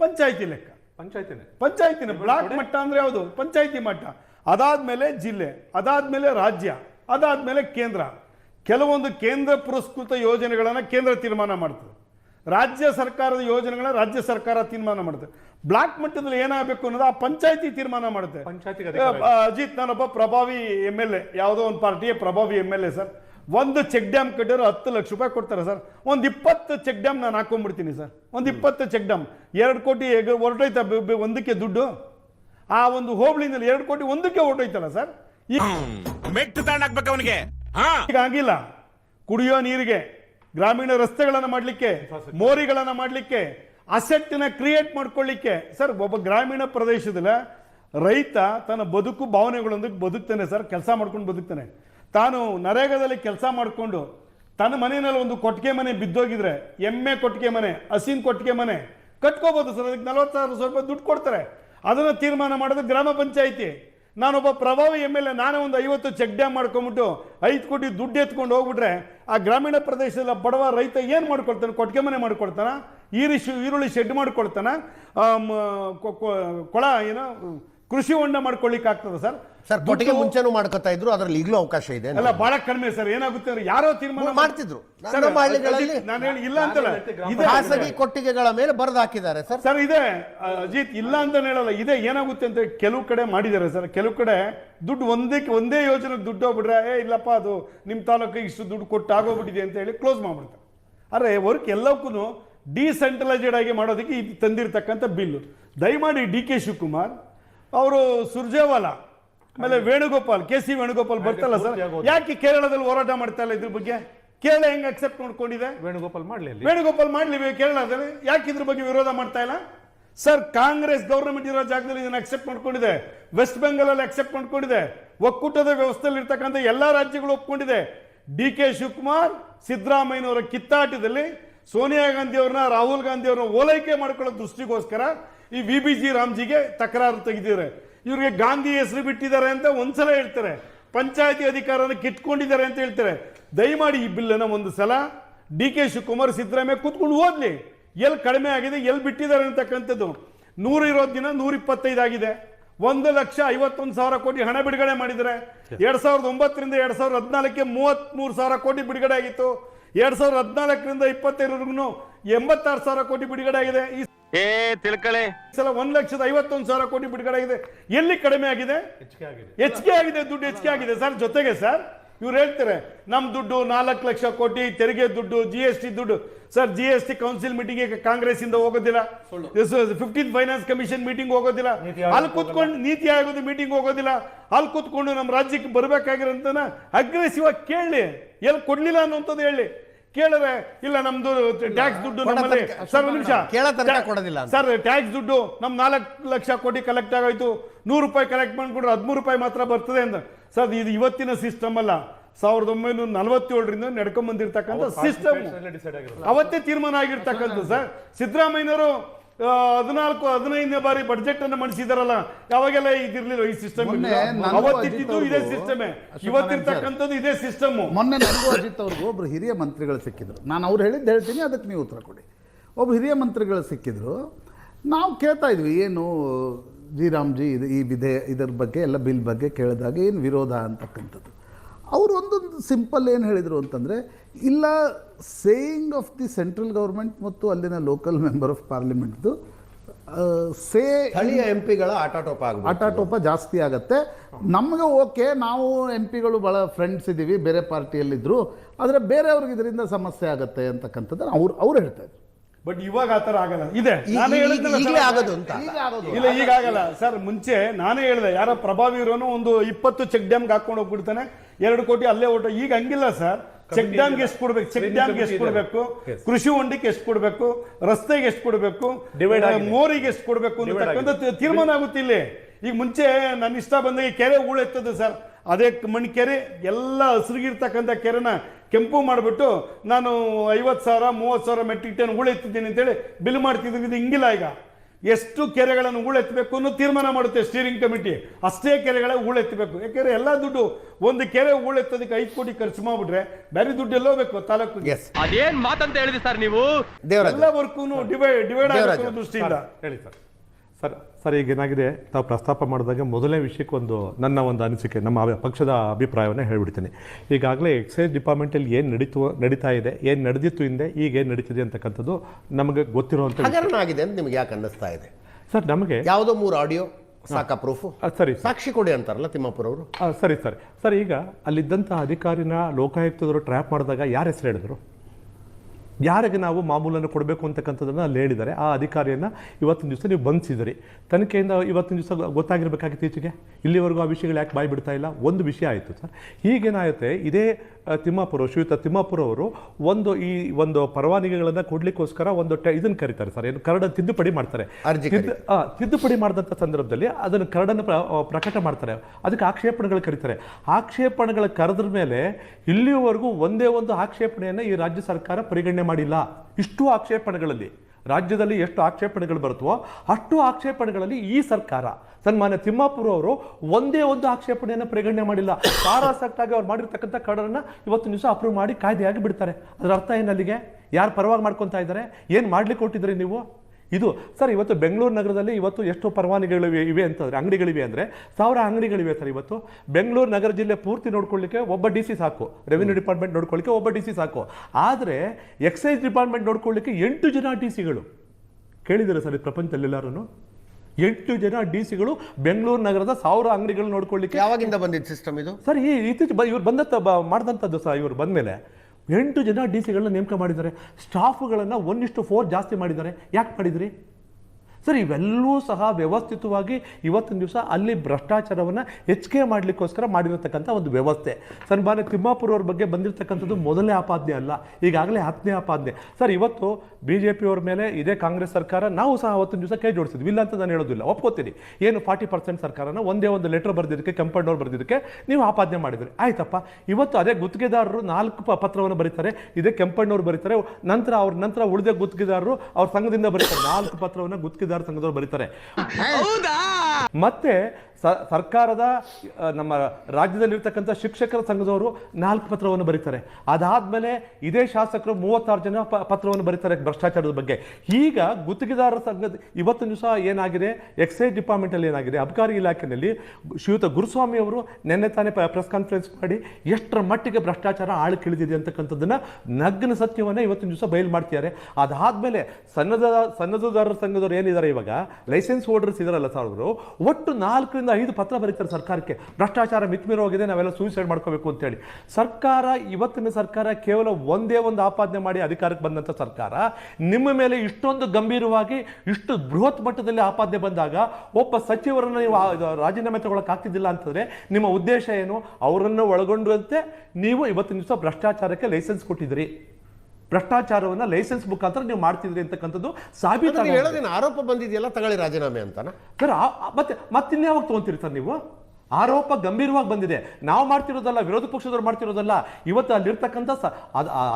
ಪಂಚಾಯತಿ ಲೆಕ್ಕ. ಪಂಚಾಯತಿನೇ. ಪಂಚಾಯತಿನ. ಬ್ಲಾಕ್ ಮಟ್ಟ ಅಂದ್ರೆ ಯಾವುದು? ಪಂಚಾಯತಿ ಮಟ್ಟ. ಅದಾದ್ಮೇಲೆ ಜಿಲ್ಲೆ ಅದಾದ್ಮೇಲೆ ರಾಜ್ಯ ಅದಾದ್ಮೇಲೆ ಕೇಂದ್ರ. ಕೆಲವೊಂದು ಕೇಂದ್ರ ಪುರಸ್ಕೃತ ಯೋಜನೆಗಳನ್ನು ಕೇಂದ್ರ ತೀರ್ಮಾನ ಮಾಡ್ತದೆ. ರಾಜ್ಯ ಸರ್ಕಾರದ ಯೋಜನೆಗಳನ್ನ ರಾಜ್ಯ ಸರ್ಕಾರ ತೀರ್ಮಾನ ಮಾಡುತ್ತೆ. ಬ್ಲಾಕ್ ಮಟ್ಟದಲ್ಲಿ ಏನಾಗಬೇಕು ಅನ್ನೋದು ಆ ಪಂಚಾಯತಿ ತೀರ್ಮಾನ ಮಾಡುತ್ತೆ. ಅಜಿತ್ ನಾನೊಬ್ಬ ಪ್ರಭಾವಿ ಎಂ ಎಲ್ ಎ ಯಾವುದೋ ಒಂದು ಪಾರ್ಟಿಯ ಪ್ರಭಾವಿ ಎಂ ಎಲ್ ಎ ಸರ್. ಒಂದು ಚೆಕ್ ಡ್ಯಾಮ್ ಕಟ್ಟಿರೋ ಹತ್ತು ಲಕ್ಷ ರೂಪಾಯಿ ಕೊಡ್ತಾರೆ ಸರ್. ಒಂದು ಇಪ್ಪತ್ತು ಚೆಕ್ ಡ್ಯಾಮ್ ನಾನು ಹಾಕೊಂಡ್ಬಿಡ್ತೀನಿ ಸರ್. ಒಂದು ಇಪ್ಪತ್ತು ಚೆಕ್ ಡ್ಯಾಮ್. ಎರಡು ಕೋಟಿ ಹೊರಟೋಯ್ತಾ ಒಂದಕ್ಕೆ ದುಡ್ಡು? ಆ ಒಂದು ಹೋಬಳಿನಲ್ಲಿ ಎರಡು ಕೋಟಿ ಒಂದಕ್ಕೆ ಹೊರಟೋಯ್ತಲ್ಲ ಸರ್? ಈಗ ಮೆಟ್ಟು ಹಾಕ್ಬೇಕು ಅವನಿಗೆ. ಹಾ. ಈಗ ಆಗಿಲ್ಲ ಕುಡಿಯೋ ನೀರಿಗೆ. ಗ್ರಾಮೀಣ ರಸ್ತೆಗಳನ್ನು ಮಾಡಲಿಕ್ಕೆ, ಮೋರಿಗಳನ್ನು ಮಾಡಲಿಕ್ಕೆ, ಅಸೆಟ್ನ ಕ್ರಿಯೇಟ್ ಮಾಡ್ಕೊಳ್ಳಿಕ್ಕೆ. ಸರ್, ಒಬ್ಬ ಗ್ರಾಮೀಣ ಪ್ರದೇಶದಲ್ಲಿ, ರೈತ ತನ್ನ ಬದುಕು ಭಾವನೆಗಳೊಂದಿಗೆ ಬದುಕ್ತಾನೆ ಸರ್, ಕೆಲಸ ಮಾಡ್ಕೊಂಡು ಬದುಕ್ತಾನೆ. ತಾನು ನರೇಗಾದಲ್ಲಿ ಕೆಲಸ ಮಾಡಿಕೊಂಡು, ತನ್ನ ಮನೆಯಲ್ಲಿ ಒಂದು ಕೊಟ್ಟಿಗೆ ಮನೆ ಬಿದ್ದೋಗಿದ್ರೆ, ಎಮ್ಮೆ ಕೊಟ್ಟಿಗೆ ಮನೆ ಹಸಿನ ಕೊಟ್ಟಿಗೆ ಮನೆ ಕಟ್ಕೋಬಹುದು ಸರ್, ಅದಕ್ಕೆ ನಲವತ್ತು ಸಾವಿರ ರೂಪಾಯಿ ದುಡ್ಡು ಕೊಡ್ತಾರೆ. ಅದನ್ನು ತೀರ್ಮಾನ ಮಾಡೋದು ಗ್ರಾಮ ಪಂಚಾಯಿತಿ. ನಾನೊಬ್ಬ ಪ್ರಭಾವಿ ಎಂ ಎಲ್ ಎ, ನಾನೇ ಒಂದು ಐವತ್ತು ಚೆಕ್ ಡ್ಯಾಮ್ ಮಾಡ್ಕೊಂಬಿಟ್ಟು ಐದು ಕೋಟಿ ದುಡ್ಡು ಎತ್ಕೊಂಡು ಹೋಗ್ಬಿಟ್ರೆ ಆ ಗ್ರಾಮೀಣ ಪ್ರದೇಶದಲ್ಲಿ ಬಡವ ರೈತ ಏನು ಮಾಡ್ಕೊಳ್ತಾನೆ? ಕೊಟ್ಟಿಗೆ ಮನೆ ಮಾಡ್ಕೊಳ್ತಾನೆ? ಈರಿ ಶು ಈರುಳ್ಳಿ ಶೆಡ್ ಮಾಡ್ಕೊಳ್ತಾನೆ? ಕೊಳ, ಏನೋ, ಕೃಷಿ ಹೊಂಡ ಮಾಡ್ಕೊಳ್ಳಿಕ್ಕೆ ಆಗ್ತದೆ ಸರ್? ಸರ್ ಕೊಟ್ಟಿಗೆ ಮುಂಚೆನೂ ಮಾಡ್ಕೊತಾ ಇದ್ರು ಅದ್ರಲ್ಲಿ ಈಗಲೂ ಅವಕಾಶ ಇದೆ ಅಲ್ಲ ಬಹಳ ಕಡಿಮೆ ಸರ್. ಏನಾಗುತ್ತೆ ಅಂದ್ರೆ ಯಾರೋ ತೀರ್ಮಾನ ಮಾಡ್ತಿದ್ರು. ನಮ್ಮ ಹಳ್ಳಿಗಳಲ್ಲಿ ನಾನು ಹೇಳಿ ಇಲ್ಲ ಅಂತ ಇದೆ. ಖಾಸಗಿ ಕೊಟ್ಟಿಗೆಗಳ ಮೇಲೆ ಬರೆದು ಹಾಕಿದ್ದಾರೆ ಸರ್. ಸರ್ ಇದೆ. ಅಜಿತ್ ಇಲ್ಲ ಅಂತ ಹೇಳಲ್ಲ. ಇದೆ ಏನಾಗುತ್ತೆ ಅಂತ ಕೆಲವು ಕಡೆ ಮಾಡಿದ್ದಾರೆ ಸರ್. ಕೆಲವು ಕಡೆ ದುಡ್ಡು ಒಂದೇ ಒಂದೇ ಯೋಜನೆ ದುಡ್ಡು ಹೋಗ್ಬಿಟ್ರೆ ಏ ಇಲ್ಲಪ್ಪ ಅದು ನಿಮ್ಮ ತಾಲೂಕಿಗೆ ಇಷ್ಟು ದುಡ್ಡು ಕೊಟ್ಟು ಆಗೋಗ್ಬಿಟ್ಟಿದೆ ಅಂತ ಹೇಳಿ ಕ್ಲೋಸ್ ಮಾಡ್ಬಿಡ್ತಾರೆ. ಅರೆ ವರ್ಕ್ ಎಲ್ಲಕ್ಕೂ ಡಿಸೆಂಟ್ರಲೈಸ್ಡ್ ಆಗಿ ಮಾಡೋದಕ್ಕೆ ಇದು ತಂದಿರತಕ್ಕಂಥ ಬಿಲ್ಲು. ದಯಮಾಡಿ ಡಿ ಕೆ ಶಿವಕುಮಾರ್ ಅವರು ಸುರ್ಜೇವಾಲಾ ಆಮೇಲೆ ವೇಣುಗೋಪಾಲ್ ಕೆ ಸಿ ವೇಣುಗೋಪಾಲ್ ಬರ್ತಲ್ಲ ಸರ್? ಯಾಕೆ ಕೇರಳದಲ್ಲಿ ಹೋರಾಟ ಮಾಡ್ತಾ ಇಲ್ಲ ಇದ್ರ ಬಗ್ಗೆ? ಕೇರಳ ಹೆಂಗ್ ಅಕ್ಸೆಪ್ಟ್ ಮಾಡ್ಕೊಂಡಿದೆ? ವೇಣುಗೋಪಾಲ್ ಮಾಡ್ಲಿ ವೇಣುಗೋಪಾಲ್ ಮಾಡ್ಲಿ ಕೇರಳದಲ್ಲಿ. ಯಾಕೆ ಇದ್ರ ಬಗ್ಗೆ ವಿರೋಧ ಮಾಡ್ತಾ ಇಲ್ಲ? ಸರ್ ಕಾಂಗ್ರೆಸ್ ಗವರ್ನಮೆಂಟ್ ಇರೋ ಜಾಗದಲ್ಲಿ ಇದನ್ನ ಅಕ್ಸೆಪ್ಟ್ ಮಾಡ್ಕೊಂಡಿದೆ. ವೆಸ್ಟ್ ಬೆಂಗಾಲ್ ಅಲ್ಲಿ ಅಕ್ಸೆಪ್ಟ್ ಮಾಡ್ಕೊಂಡಿದೆ. ಒಕ್ಕೂಟದ ವ್ಯವಸ್ಥೆಯಲ್ಲಿ ಇರ್ತಕ್ಕಂಥ ಎಲ್ಲಾ ರಾಜ್ಯಗಳು ಒಪ್ಕೊಂಡಿದೆ. ಡಿ ಕೆ ಶಿವಕುಮಾರ್ ಸಿದ್ದರಾಮಯ್ಯನವರ ಕಿತ್ತಾಟದಲ್ಲಿ ಸೋನಿಯಾ ಗಾಂಧಿ ಅವ್ರನ್ನ ರಾಹುಲ್ ಗಾಂಧಿ ಅವ್ರನ್ನ ಓಲೈಕೆ ಮಾಡ್ಕೊಳ್ಳೋ ದೃಷ್ಟಿಗೋಸ್ಕರ ಈ ವಿ ಬಿ ಜಿ ರಾಮ್ಜಿಗೆ ತಕರಾರು ತೆಗೆದಿದ್ದಾರೆ. ಇವ್ರಿಗೆ ಗಾಂಧಿ ಹೆಸರು ಬಿಟ್ಟಿದ್ದಾರೆ ಅಂತ ಒಂದ್ಸಲ ಹೇಳ್ತಾರೆ. ಪಂಚಾಯತಿ ಅಧಿಕಾರನ ಕಿತ್ಕೊಂಡಿದ್ದಾರೆ ಅಂತ ಹೇಳ್ತಾರೆ. ದಯಮಾಡಿ ಈ ಬಿಲ್ಲನ್ನು ಒಂದು ಸಲ ಡಿ ಕೆ ಶಿವಕುಮಾರ್ ಸಿದ್ದರಾಮಯ್ಯ ಕೂತ್ಕೊಂಡು ಓದ್ಲಿ. ಎಲ್ಲಿ ಕಡಿಮೆ ಆಗಿದೆ ಎಲ್ಲಿ ಬಿಟ್ಟಿದ್ದಾರೆ ಅಂತಕ್ಕಂಥದ್ದು. ನೂರು ಇರೋ ದಿನ ನೂರ ಇಪ್ಪತ್ತೈದು ಆಗಿದೆ. ಒಂದು ಲಕ್ಷ ಐವತ್ತೊಂದು ಸಾವಿರ ಕೋಟಿ ಹಣ ಬಿಡುಗಡೆ ಮಾಡಿದ್ದಾರೆ ಎರಡ್ ಸಾವಿರದ ಒಂಬತ್ತರಿಂದ ಎರಡ್ ಸಾವಿರದ ಹದಿನಾಲ್ಕಕ್ಕೆ ಮೂವತ್ತ್ ಮೂರು ಸಾವಿರ ಕೋಟಿ ಬಿಡುಗಡೆ ಆಗಿತ್ತು. ಎರಡ್ ಸಾವಿರದ ಹದಿನಾಲ್ಕರಿಂದ ಇಪ್ಪತ್ತೈದರವರೆಗೂ ಎಂಬತ್ತಾರು ಸಾವಿರ ಕೋಟಿ ಬಿಡುಗಡೆ ಆಗಿದೆ. ಈ ಏ ತಿಳ್ಕಳೆ. ಸಲ ಒಂದ್ ಲಕ್ಷದ ಐವತ್ತೊಂದು ಸಾವಿರ ಕೋಟಿ ಬಿಡುಗಡೆ ಆಗಿದೆ. ಎಲ್ಲಿ ಕಡಿಮೆ ಆಗಿದೆ? ಹೆಚ್ಚಿಗೆ ಆಗಿದೆ. ದುಡ್ಡು ಹೆಚ್ಚಿಗೆ ಆಗಿದೆ. ಸರ್ ಜೊತೆಗೆ ಸರ್ ಇವ್ರು ಹೇಳ್ತಾರೆ ನಮ್ ದುಡ್ಡು ನಾಲ್ಕು ಲಕ್ಷ ಕೋಟಿ ತೆರಿಗೆ ದುಡ್ಡು ಜಿ ಎಸ್ ಟಿ ದುಡ್ಡು. Sir G S T council meeting Congress ಇಂದ ಹೋಗೋದಿಲ್ಲ. ಫಿಫ್ಟೀನ್ ಫೈನಾನ್ಸ್ ಕಮಿಷನ್ ಮೀಟಿಂಗ್ ಹೋಗೋದಿಲ್ಲ. ಅಲ್ಲಿ ಕೂತ್ಕೊಂಡು ನೀತಿ ಆಯೋಗದ ಮೀಟಿಂಗ್ ಹೋಗೋದಿಲ್ಲ. ಅಲ್ಲಿ ಕೂತ್ಕೊಂಡು ನಮ್ಮ ರಾಜ್ಯಕ್ಕೆ ಬರ್ಬೇಕಾಗಿರೋಂತನ ಅಗ್ರೆಸಿವ್ ಆಗಿ ಕೇಳಿ. ಎಲ್ಲಿ ಕೊಡ್ಲಿಲ್ಲ ಅನ್ನೋಂಥದ್ದು ಹೇಳಿ. ಕೇಳಿದ್ರೆ ಇಲ್ಲ ನಮ್ದು ಟ್ಯಾಕ್ಸ್ ದುಡ್ಡು ನಮ್ಮಲ್ಲಿ. ಸರ್ ಒಂದು ನಿಮಿಷ. ಕೊಡೋದಿಲ್ಲ ಸರ್ ಟ್ಯಾಕ್ಸ್ ದುಡ್ಡು ನಮ್ ನಾಲ್ಕು ಲಕ್ಷ ಕೋಟಿ ಕಲೆಕ್ಟ್ ಆಗೋಯ್ತು. ನೂರು ರೂಪಾಯಿ ಕಲೆಕ್ಟ್ ಮಾಡ್ಕೊಂಡ್ರೆ ಹದಿಮೂರು ರೂಪಾಯಿ ಮಾತ್ರ ಬರ್ತದೆ ಅಂತ. ಸರ್ ಇದು ಇವತ್ತಿನ ಸಿಸ್ಟಮ್ ಅಲ್ಲ. ಸಾವಿರದ ಒಂಬೈನೂರ ನಲವತ್ತೇಳರಿಂದ ನಡ್ಕೊಂಡ್ ಬಂದಿರತಕ್ಕಂಥ ಸಿಸ್ಟಮ್ ಅವತ್ತೇ ತೀರ್ಮಾನ ಆಗಿರ್ತಕ್ಕಂಥ ಸರ್. ಸಿದ್ದರಾಮಯ್ಯನವರು ಹದಿನಾಲ್ಕು ಹದಿನೈದನೇ ಬಾರಿ ಬಡ್ಜೆಟ್ ಅನ್ನು ಮಂಡಿಸಿದಾರಲ್ಲ ಯಾವಾಗೆಲ್ಲ ಇದಿರ್ಲಿಲ್ಲ ಈ ಸಿಸ್ಟಮ್ ಅವತ್ತಿದ್ದು ಇದೇ ಸಿಸ್ಟಮ್ ಇವತ್ತಿರ್ತಕ್ಕಂಥದ್ದು ಇದೇ ಸಿಸ್ಟಮ್ ಮೊನ್ನೆ ನನಗೂ ಅಜಿತ್ ಅವ್ರಿಗೂ ಒಬ್ರು ಹಿರಿಯ ಮಂತ್ರಿಗಳು ಸಿಕ್ಕಿದ್ರು. ನಾನು ಅವ್ರು ಹೇಳಿದ್ದು ಹೇಳ್ತೀನಿ ಅದಕ್ಕೆ ನೀವು ಉತ್ತರ ಕೊಡಿ. ಒಬ್ರು ಹಿರಿಯ ಮಂತ್ರಿಗಳು ಸಿಕ್ಕಿದ್ರು. ನಾವು ಕೇಳ್ತಾ ಇದ್ವಿ ಏನು ಜಿ ರಾಮ್ಜಿ ಇದು ಈ ವಿಧೇಯ ಇದರ ಬಗ್ಗೆ ಎಲ್ಲ ಬಿಲ್ ಬಗ್ಗೆ ಕೇಳಿದಾಗ ಏನು ವಿರೋಧ ಅಂತಕ್ಕಂಥದ್ದು? ಅವರು ಒಂದೊಂದು ಸಿಂಪಲ್ ಏನು ಹೇಳಿದರು ಅಂತಂದರೆ ಇಲ್ಲ saying of the central government ಮತ್ತು ಅಲ್ಲಿನ ಲೋಕಲ್ ಮೆಂಬರ್ ಆಫ್ ಪಾರ್ಲಿಮೆಂಟ್ದು ಸೇ ಸ್ಥಳೀಯ ಎಂಪಿಗಳ ಆಟಾಟೋಪ ಆಗುತ್ತೆ ಆಟಾಟೋಪ ಜಾಸ್ತಿ ಆಗುತ್ತೆ. ನಮಗೆ ಓಕೆ ನಾವು ಎಂ ಪಿಗಳು ಭಾಳ ಫ್ರೆಂಡ್ಸ್ ಇದ್ದೀವಿ ಬೇರೆ ಪಾರ್ಟಿಯಲ್ಲಿದ್ದರು ಆದರೆ ಬೇರೆಯವ್ರಿಗೆ ಇದರಿಂದ ಸಮಸ್ಯೆ ಆಗುತ್ತೆ ಅಂತಕ್ಕಂಥದ್ದು ಅವ್ರು ಅವ್ರು ಹೇಳ್ತಾ ಇದ್ರು. ಬಟ್ ಇವಾಗ ಆತರ ಆಗಲ್ಲ. ಇದೆ. ನಾನು ಹೇಳಿದ್ನಲ್ಲ ಈಗಲೇ ಸರ್, ಆಗೋದು ಅಂತ. ಇಲ್ಲ ಈಗ ಆಗಲ್ಲ. ಸರ್ ಮುಂಚೆ ನಾನೇ ಹೇಳಿದೆ ಯಾರ ಪ್ರಭಾವಿ ಇರೋನು ಒಂದು ಇಪ್ಪತ್ತು ಚೆಕ್ ಡ್ಯಾಮ್ಗೆ ಹಾಕೊಂಡು ಹೋಗ್ಬಿಡ್ತಾನೆ ಎರಡು ಕೋಟಿ ಅಲ್ಲೇ ಓಟ ಈಗ ಹಂಗಿಲ್ಲ ಸರ್. ಚೆಕ್ ಡ್ಯಾಮ್ಗೆ ಎಷ್ಟು ಕೊಡ್ಬೇಕು? ಚೆಕ್ ಡ್ಯಾಮ್ಗೆ ಎಷ್ಟು ಕೊಡ್ಬೇಕು? ಕೃಷಿ ಹೊಂಡಕ್ಕೆ ಎಷ್ಟು ಕೊಡ್ಬೇಕು? ರಸ್ತೆಗೆ ಎಷ್ಟು ಕೊಡಬೇಕು? Divide ಆ, ಆಗಿದೆ. ಮೋರಿಗೆ ಎಷ್ಟು ಕೊಡ್ಬೇಕು ಅಂತಕ್ಕಂಥ ತಿ- ತೀರ್ಮಾನ ಆಗುತ್ತೆ ಇಲ್ಲಿ. ಈಗ ಮುಂಚೆ ನನ್ನ ಇಷ್ಟ ಬಂದಾಗ ಕೆರೆ ಹೂಳೆತ್ತದು ಸರ್. ಅದೇ ಮಣ್ಣು ಕೆರೆ ಎಲ್ಲ ಹಸಿರುಗಿರ್ತಕ್ಕಂಥ ಕೆರೆನ ಕೆಂಪು ಮಾಡಿಬಿಟ್ಟು ನಾನು ಐವತ್ತು ಸಾವಿರ ಮೂವತ್ತು ಸಾವಿರ ಮೆಟ್ರಿಕ್ ಟನ್ ಹೂಳೆತ್ತಿದ್ದೀನಿ ಅಂತೇಳಿ ಬಿಲ್ ಮಾಡ್ತಿದ್ದೀನಿ. ಇದು ಹಿಂಗಿಲ್ಲ ಈಗ. ಎಷ್ಟು ಕೆರೆಗಳನ್ನು ಹೂಳೆತ್ತಬೇಕು ಅನ್ನೋ ತೀರ್ಮಾನ ಮಾಡುತ್ತೆ ಸ್ಟೀರಿಂಗ್ ಕಮಿಟಿ ಅಷ್ಟೇ ಕೆರೆಗಳ ಹೂಳೆತ್ತಬೇಕು ಯಾಕೆಂದರೆ ಎಲ್ಲ ದುಡ್ಡು ಒಂದು ಕೆರೆ ಹೂಳೆತ್ತೋದಕ್ಕೆ ಐದು ಕೋಟಿ ಖರ್ಚು ಮಾಡಿಬಿಟ್ರೆ ಬೇರೆ ದುಡ್ಡು ಎಲ್ಲೋ ಬೇಕು ತಾಲೂಕು. ಎಸ್ ಅದೇನ್ ಮಾತಂತ ಹೇಳಿದ್ರಿ ಸರ್ ನೀವು? ಎಲ್ಲ ವರ್ಕು ಡಿವೈಡ್ ಡಿವೈಡ್ ಆಗಿರೋ ಆಗೋ ದೃಷ್ಟಿಯಿಂದ. ಹೇಳಿ ಸರ್. ಸರ್ ಸರ್ ಈಗ ಏನಾಗಿದೆ? ತಾವು ಪ್ರಸ್ತಾಪ ಮಾಡಿದಾಗ ಮೊದಲನೇ ವಿಷಯಕ್ಕೊಂದು ನನ್ನ ಒಂದು ಅನಿಸಿಕೆ ನಮ್ಮ ಪಕ್ಷದ ಅಭಿಪ್ರಾಯವನ್ನು ಹೇಳ್ಬಿಡ್ತೀನಿ. ಈಗಾಗಲೇ ಎಕ್ಸೈಸ್ ಡಿಪಾರ್ಟ್ಮೆಂಟಲ್ಲಿ ಏನು ನಡೀತು ನಡೀತಾ ಇದೆ ಏನು ನಡೆದಿತ್ತು ಹಿಂದೆ ಈಗ ಏನು ನಡೀತಿದೆ ಅಂತಕ್ಕಂಥದ್ದು ನಮಗೆ ಗೊತ್ತಿರುವಂಥ. ಹಗರಣ ಆಗಿದೆ ಅಂತ ನಿಮ್ಗೆ ಯಾಕೆ ಅನ್ನಿಸ್ತಾ ಇದೆ? ಸರ್ ನಮಗೆ ಯಾವುದೋ ಮೂರು ಆಡಿಯೋ ಸಾಕಾ ಪ್ರೂಫು ಸರಿ ಸಾಕ್ಷಿ ಕೊಡಿ ಅಂತಾರಲ್ಲ ತಿಮ್ಮಪ್ಪುರ ಅವರು. ಸರಿ ಸರ್. ಸರ್ ಈಗ ಅಲ್ಲಿದ್ದಂಥ ಅಧಿಕಾರಿನ ಲೋಕಾಯುಕ್ತದವರು ಟ್ರ್ಯಾಪ್ ಮಾಡಿದಾಗ ಯಾರು ಹೆಸರು ಹೇಳಿದ್ರು? ಯಾರಿಗೆ ನಾವು ಮಾಮೂಲನ್ನು ಕೊಡಬೇಕು ಅಂತಕ್ಕಂಥದ್ದನ್ನು ಅಲ್ಲಿ ಹೇಳಿದ್ದಾರೆ. ಆ ಅಧಿಕಾರಿಯನ್ನು ಇವತ್ತಿನ ದಿವಸ ನೀವು ಬಂಧಿಸಿದಿರಿ ತನಿಖೆಯಿಂದ ಇವತ್ತಿನ ದಿವಸ ಗೊತ್ತಾಗಿರಬೇಕಾಗಿತ್ತು ಈಚೆಗೆ? ಇಲ್ಲಿವರೆಗೂ ಆ ವಿಷಯಗಳು ಯಾಕೆ ಬಾಯಿ ಬಿಡ್ತಾ ಇಲ್ಲ? ಒಂದು ವಿಷಯ ಆಯಿತು ಸರ್. ಈಗೇನಾಗುತ್ತೆ ಇದೇ ತಿಮ್ಮಾಪುರ ಶ್ರೀಯುತ ತಿಮ್ಮಾಪುರ ಅವರು ಒಂದು ಈ ಒಂದು ಪರವಾನಗಿಗಳನ್ನು ಕೊಡ್ಲಿಕ್ಕೋಸ್ಕರ ಒಂದು ಇದನ್ನು ಕರೀತಾರೆ ಸರ್. ಏನು ಕರಡ ತಿದ್ದುಪಡಿ ಮಾಡ್ತಾರೆ. ತಿದ್ದುಪಡಿ ಮಾಡಿದಂಥ ಸಂದರ್ಭದಲ್ಲಿ ಅದನ್ನು ಕರಡನ್ನು ಪ್ರ- ಪ್ರಕಟ ಮಾಡ್ತಾರೆ. ಅದಕ್ಕೆ ಆಕ್ಷೇಪಣೆಗಳು ಕರೀತಾರೆ. ಆಕ್ಷೇಪಣೆಗಳ ಕರೆದ್ರ ಮೇಲೆ ಇಲ್ಲಿಯವರೆಗೂ ಒಂದೇ ಒಂದು ಆಕ್ಷೇಪಣೆಯನ್ನು ಈ ರಾಜ್ಯ ಸರ್ಕಾರ ಪರಿಗಣನೆ ಮಾಡಿಲ್ಲ. ಇಷ್ಟು ಆಕ್ಷೇಪಣೆಗಳಲ್ಲಿ. ರಾಜ್ಯದಲ್ಲಿ ಎಷ್ಟು ಆಕ್ಷೇಪಣೆಗಳು ಬರುತ್ತವೋ ಅಷ್ಟು ಆಕ್ಷೇಪಣೆಗಳಲ್ಲಿ ಈ ಸರ್ಕಾರ, ಸನ್ಮಾನ್ಯ ತಿಮ್ಮಾಪುರ ಅವರು ಒಂದೇ ಒಂದು ಆಕ್ಷೇಪಣೆಯನ್ನು ಪರಿಗಣನೆ ಮಾಡಿಲ್ಲ. ಪಾರಾಸಕ್ಟಾಗಿ ಅವ್ರು ಮಾಡಿರ್ತಕ್ಕಂಥ ಕಡರನ್ನು ಇವತ್ತು ನಿಮಿಷ ಅಪ್ರೂವ್ ಮಾಡಿ ಕಾಯ್ದೆಯಾಗಿ ಬಿಡ್ತಾರೆ. ಅದರ ಅರ್ಥ ಏನಲ್ಲಿಗೆ ಯಾರು ಪರವಾಗಿ ಮಾಡ್ಕೊತಾ ಇದ್ದಾರೆ? ಏನು ಮಾಡ್ಲಿಕ್ಕೆ ಕೊಟ್ಟಿದ್ರಿ ನೀವು? ಇದು ಸರ್ ಇವತ್ತು ಬೆಂಗಳೂರು ನಗರದಲ್ಲಿ ಇವತ್ತು ಎಷ್ಟು ಪರವಾನಗಿಗಳಿವೆ ಇವೆ ಅಂತಂದರೆ ಅಂಗಡಿಗಳಿವೆ ಅಂದರೆ ಸಾವಿರ ಅಂಗಡಿಗಳಿವೆ ಸರ್ ಇವತ್ತು. ಬೆಂಗಳೂರು ನಗರ ಜಿಲ್ಲೆ ಪೂರ್ತಿ ನೋಡ್ಕೊಳ್ಳಿಕ್ಕೆ ಒಬ್ಬ ಡಿ ಸಿ ಸಾಕು. ರೆವಿನ್ಯೂ ಡಿಪಾರ್ಟ್ಮೆಂಟ್ ನೋಡ್ಕೊಳ್ಳಿಕ್ಕೆ ಒಬ್ಬ ಡಿ ಸಿ ಸಾಕು. ಆದರೆ ಎಕ್ಸೈಸ್ ಡಿಪಾರ್ಟ್ಮೆಂಟ್ ನೋಡ್ಕೊಳ್ಳಿಕ್ಕೆ ಎಂಟು ಜನ ಡಿ ಸಿಗಳು. ಕೇಳಿದ್ದೀರಾ ಸರ್ ಈ ಪ್ರಪಂಚದಲ್ಲಿ ಎಲ್ಲರೂ ಎಂಟು ಜನ ಡಿ ಸಿಗಳು ಬೆಂಗಳೂರು ನಗರದ ಸಾವಿರ ಅಂಗಡಿಗಳು ನೋಡ್ಕೊಳ್ಳಿಕ್ಕೆ ಯಾವಾಗಿಂದ ಬಂದಿದ್ದು ಸಿಸ್ಟಮ್ ಇದು? ಸರ್ ಈ ಇತ್ತೀಚೆ ಇವ್ರು ಬಂದಂಥ ಮಾಡಿದಂಥದ್ದು ಸರ್ ಇವರು ಬಂದಮೇಲೆ. ಎಂಟು ಜನ ಡಿ ಸಿಗಳನ್ನ ನೇಮಕ ಮಾಡಿದ್ದಾರೆ. ಸ್ಟಾಫ್ಗಳನ್ನು ಒನ್ ಇಷ್ಟು ಫೋರ್ ಜಾಸ್ತಿ ಮಾಡಿದ್ದಾರೆ. ಯಾಕೆ ಮಾಡಿದ್ರಿ? ಸರ್, ಇವೆಲ್ಲವೂ ಸಹ ವ್ಯವಸ್ಥಿತವಾಗಿ ಇವತ್ತಿನ ದಿವಸ ಅಲ್ಲಿ ಭ್ರಷ್ಟಾಚಾರವನ್ನು ಹೆಚ್ಚಿಗೆ ಮಾಡಲಿಕ್ಕೋಸ್ಕರ ಮಾಡಿರತಕ್ಕಂಥ ಒಂದು ವ್ಯವಸ್ಥೆ. ಸನ್ಮಾನ್ಯ ತಿಮ್ಮಾಪುರ ಅವ್ರ ಬಗ್ಗೆ ಬಂದಿರತಕ್ಕಂಥದ್ದು ಮೊದಲನೇ ಆಪಾದನೆ ಅಲ್ಲ, ಈಗಾಗಲೇ ಹತ್ತನೇ ಆಪಾದನೆ. ಸರ್, ಇವತ್ತು ಬಿ ಜೆ ಪಿಯವ್ರ ಮೇಲೆ ಇದೇ ಕಾಂಗ್ರೆಸ್ ಸರ್ಕಾರ, ನಾವು ಸಹ ಅವತ್ತಿನ ದಿವಸ ಕೈ ಜೋಡಿಸಿದ್ವಿ. ಇಲ್ಲ ಅಂತ ನಾನು ಹೇಳೋದಿಲ್ಲ, ಒಪ್ಕೋತೀನಿ. ಏನು ಫಾರ್ಟಿ ಪರ್ಸೆಂಟ್ ಸರ್ಕಾರನ ಒಂದೇ ಒಂದು ಲೆಟರ್ ಬರೆದಿದ್ದಕ್ಕೆ ಕೆಂಪಣ್ಣವ್ರು ಬರೆದಿದ್ದಕ್ಕೆ ನೀವು ಆಪಾದನೆ ಮಾಡಿದ್ರಿ. ಆಯ್ತಪ್ಪ, ಇವತ್ತು ಅದೇ ಗುತ್ತಿಗೆದಾರರು ನಾಲ್ಕು ಪತ್ರವನ್ನು ಬರೀತಾರೆ, ಇದೇ ಕೆಂಪಣ್ಣವ್ರು ಬರೀತಾರೆ, ನಂತರ ಅವ್ರ ನಂತರ ಉಳಿದ ಗುತ್ತಿಗೆದಾರರು ಅವ್ರ ಸಂಘದಿಂದ ಬರೀತಾರೆ. ನಾಲ್ಕು ಪತ್ರವನ್ನು ಗುತ್ತಿಗೆದಾರ ಸಂಘದವ್ರು ಬರೀತಾರೆ. ಮತ್ತೆ ಸರ್ಕಾರದ ನಮ್ಮ ರಾಜ್ಯದಲ್ಲಿರ್ತಕ್ಕಂಥ ಶಿಕ್ಷಕರ ಸಂಘದವರು ನಾಲ್ಕು ಪತ್ರವನ್ನು ಬರೀತಾರೆ. ಅದಾದ್ಮೇಲೆ ಇದೇ ಶಾಸಕರು ಮೂವತ್ತಾರು ಜನ ಪತ್ರವನ್ನು ಬರೀತಾರೆ ಭ್ರಷ್ಟಾಚಾರದ ಬಗ್ಗೆ. ಈಗ ಗುತ್ತಿಗೆದಾರರ ಸಂಘದ ಇವತ್ತು ದಿವಸ ಏನಾಗಿದೆ? ಎಕ್ಸೈಸ್ ಡಿಪಾರ್ಟ್ಮೆಂಟಲ್ಲಿ ಏನಾಗಿದೆ? ಅಬಕಾರಿ ಇಲಾಖೆಯಲ್ಲಿ ಶ್ರೀಯುತ ಗುರುಸ್ವಾಮಿ ಅವರು ನಿನ್ನೆ ತಾನೇ ಪ್ರೆಸ್ ಕಾನ್ಫರೆನ್ಸ್ ಮಾಡಿ ಎಷ್ಟರ ಮಟ್ಟಿಗೆ ಭ್ರಷ್ಟಾಚಾರ ಆಳು ಕಿಳಿದಿದೆ ಅಂತಕ್ಕಂಥದ್ದನ್ನ ನಗ್ನ ಸತ್ಯವನ್ನ ಇವತ್ತಿನ ದಿವಸ ಬಯಲು ಮಾಡ್ತಿದ್ದಾರೆ. ಅದಾದ್ಮೇಲೆ ಸನ್ನದ ಸನ್ನದದಾರರ ಸಂಘದವರು ಏನಿದ್ದಾರೆ ಇವಾಗ? ಲೈಸೆನ್ಸ್ ಹೋಲ್ಡರ್ಸ್ ಇದಾರಲ್ಲ ಸರ್ ಅವರು. ಒಟ್ಟು ನಾಲ್ಕರಿಂದ ಐದು ಪತ್ರ ಬರೀತಾರೆ ಸರ್ಕಾರಕ್ಕೆ. ಭ್ರಷ್ಟಾಚಾರ ಮಿತಿಮೀರೋಗಿದೆ ನಾವೆಲ್ಲ ಸೂಸೈಡ್ ಮಾಡ್ಕೋಬೇಕು ಅಂತೇಳಿ ಸರ್ಕಾರ, ಇವತ್ತಿನ ಸರ್ಕಾರ ಕೇವಲ ಒಂದೇ ಒಂದು ಆಪಾದನೆ ಮಾಡಿ ಅಧಿಕಾರಕ್ಕೆ ಬಂದಂಥ ಸರ್ಕಾರ, ನಿಮ್ಮ ಮೇಲೆ ಇಷ್ಟೊಂದು ಗಂಭೀರವಾಗಿ, ಇಷ್ಟು ಬೃಹತ್ ಮಟ್ಟದಲ್ಲಿ ಆಪಾದನೆ ಬಂದಾಗ ಒಬ್ಬ ಸಚಿವರನ್ನು ನೀವು ರಾಜೀನಾಮೆ ತಗೊಳಕ್ಕೆ ಆಗ್ತಿದ್ದಿಲ್ಲ ಅಂತಂದರೆ ನಿಮ್ಮ ಉದ್ದೇಶ ಏನು? ಅವರನ್ನು ಒಳಗೊಂಡಂತೆ ನೀವು ಇವತ್ತಿನ ದಿವಸ ಭ್ರಷ್ಟಾಚಾರಕ್ಕೆ ಲೈಸೆನ್ಸ್ ಕೊಟ್ಟಿದ್ದೀರಿ. ಭ್ರಷ್ಟಾಚಾರವನ್ನ ಲೈಸೆನ್ಸ್ ಮುಖಾಂತರ ನೀವು ಮಾಡ್ತಿದ್ರಿ ಅಂತಕ್ಕಂಥದ್ದು ಸಾಬೀತಾಗಿದೆ ಸಾಬೀತು ನೀವು ಹೇಳೋದೇನು? ಆರೋಪ ಬಂದಿದೆಯಲ್ಲ ತಗೊಳ್ಳಿ ರಾಜೀನಾಮೆ ಅಂತನಾ? ಸರ್ ಮತ್ತೆ ಮತ್ತಿನ್ನೇ ಯಾವಾಗ ತಗೊಂತೀರಿ ಸರ್ ನೀವು? ಆರೋಪ ಗಂಭೀರವಾಗಿ ಬಂದಿದೆ. ನಾವು ಮಾಡ್ತಿರೋದಲ್ಲ ವಿರೋಧ ಪಕ್ಷದವ್ರು ಮಾಡ್ತಿರೋದಲ್ಲ ಇವತ್ತು ಅಲ್ಲಿರ್ತಕ್ಕಂಥ